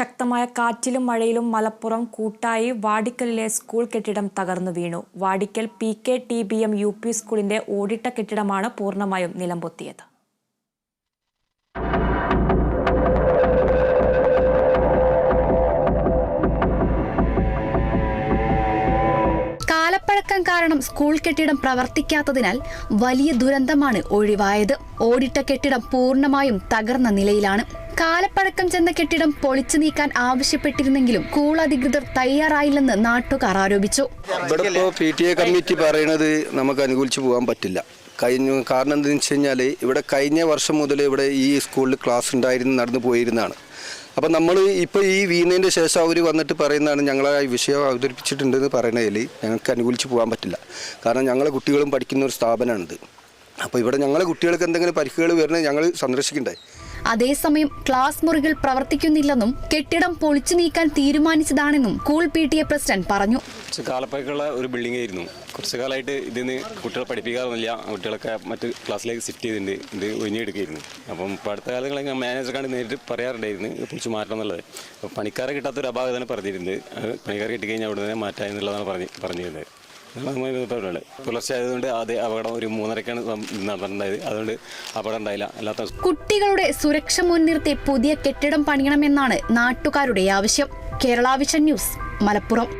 ശക്തമായ കാറ്റിലും മഴയിലും മലപ്പുറം കൂട്ടായി വാടിക്കലിലെ സ്കൂൾ കെട്ടിടം തകർന്നു വീണു. Vadikkal P K T B M U P സ്കൂളിന്റെ ഓടിട്ട കെട്ടിടമാണ് പൂർണമായും നിലംപൊത്തിയത്. കാലപ്പഴക്കം കാരണം സ്കൂൾ കെട്ടിടം പ്രവർത്തിക്കാത്തതിനാൽ വലിയ ദുരന്തമാണ് ഒഴിവായത്. ഓടിട്ട കെട്ടിടം പൂർണമായും തകർന്ന നിലയിലാണ്. കാലപ്പഴക്കം ചെന്ന കെട്ടിടം പൊളിച്ചു നീക്കാൻ ആവശ്യപ്പെട്ടിരുന്നെങ്കിലും സ്കൂൾ അധികൃതർ തയ്യാറായില്ലെന്ന് നാട്ടുകാർ ആരോപിച്ചു. ഇവിടെ പി ടി എ കമ്മിറ്റി പറയണത് നമുക്ക് അനുകൂലിച്ച് പോകാൻ പറ്റില്ല. കഴിഞ്ഞു കാരണം എന്താണെന്ന് വെച്ച് കഴിഞ്ഞാൽ ഇവിടെ കഴിഞ്ഞ വർഷം മുതൽ ഇവിടെ ഈ സ്കൂളിൽ ക്ലാസ് ഉണ്ടായിരുന്നു നടന്നു പോയിരുന്നതാണ്. അപ്പം നമ്മൾ ഇപ്പോൾ ഈ വീണതിന്റെ ശേഷം അവർ വന്നിട്ട് പറയുന്നതാണ് ഞങ്ങളെ ഈ വിഷയം അവതരിപ്പിച്ചിട്ടുണ്ടെന്ന് പറയണതിൽ ഞങ്ങൾക്ക് അനുകൂലിച്ച് പോകാൻ പറ്റില്ല. കാരണം ഞങ്ങളെ കുട്ടികളും പഠിക്കുന്ന ഒരു സ്ഥാപനമാണിത്. അപ്പോൾ ഇവിടെ ഞങ്ങളെ കുട്ടികൾക്ക് എന്തെങ്കിലും പരിക്കുകൾ വരുന്നത് ഞങ്ങൾ സന്ദർശിക്കണ്ടേ? അതേസമയം ക്ലാസ് മുറികൾ പ്രവർത്തിക്കുന്നില്ലെന്നും കെട്ടിടം പൊളിച്ചു നീക്കാൻ തീരുമാനിച്ചതാണെന്നും school P T A president പറഞ്ഞു. കുറച്ച് ഒരു ബിൽഡിംഗ് ആയിരുന്നു. കുറച്ച് കാലമായിട്ട് ഇതിന് കുട്ടികളെ പഠിപ്പിക്കാറൊന്നുമില്ല. കുട്ടികളൊക്കെ മറ്റ് ക്ലാസ്സിലേക്ക് സിറ്റ് ചെയ്തിട്ടുണ്ട്. ഇത് ഒഴിഞ്ഞെടുക്കുകയായിരുന്നു അപ്പം ഇപ്പോൾ അടുത്ത കാലങ്ങളിൽ മാനേജർ കണ്ട് നേരിട്ട് പറയാറുണ്ടായിരുന്നു. പൊളിച്ച് മാറ്റണം എന്നുള്ളത്. അപ്പോൾ പണിക്കാരെ കിട്ടാത്തൊരു തന്നെ പറഞ്ഞിരുന്നത്. പണിക്കാരെ കിട്ടിക്കഴിഞ്ഞാൽ അവിടെ തന്നെ മാറ്റാം എന്നുള്ളതാണ് പറഞ്ഞ് പറഞ്ഞിരുന്നത്. അതുമായി ബന്ധപ്പെട്ടുള്ളത് പുലർച്ചെ ആയതുകൊണ്ട് ആദ്യ അപകടം ഒരു മൂന്നരക്കാണ് നടന്നിട്ടുണ്ടായത്. അതുകൊണ്ട് അപകടം ഉണ്ടായില്ല. അല്ലാത്ത കുട്ടികളുടെ സുരക്ഷ മുൻനിർത്തി പുതിയ കെട്ടിടം പണിയണമെന്നാണ് നാട്ടുകാരുടെ ആവശ്യം. Kerala Vision News Malappuram.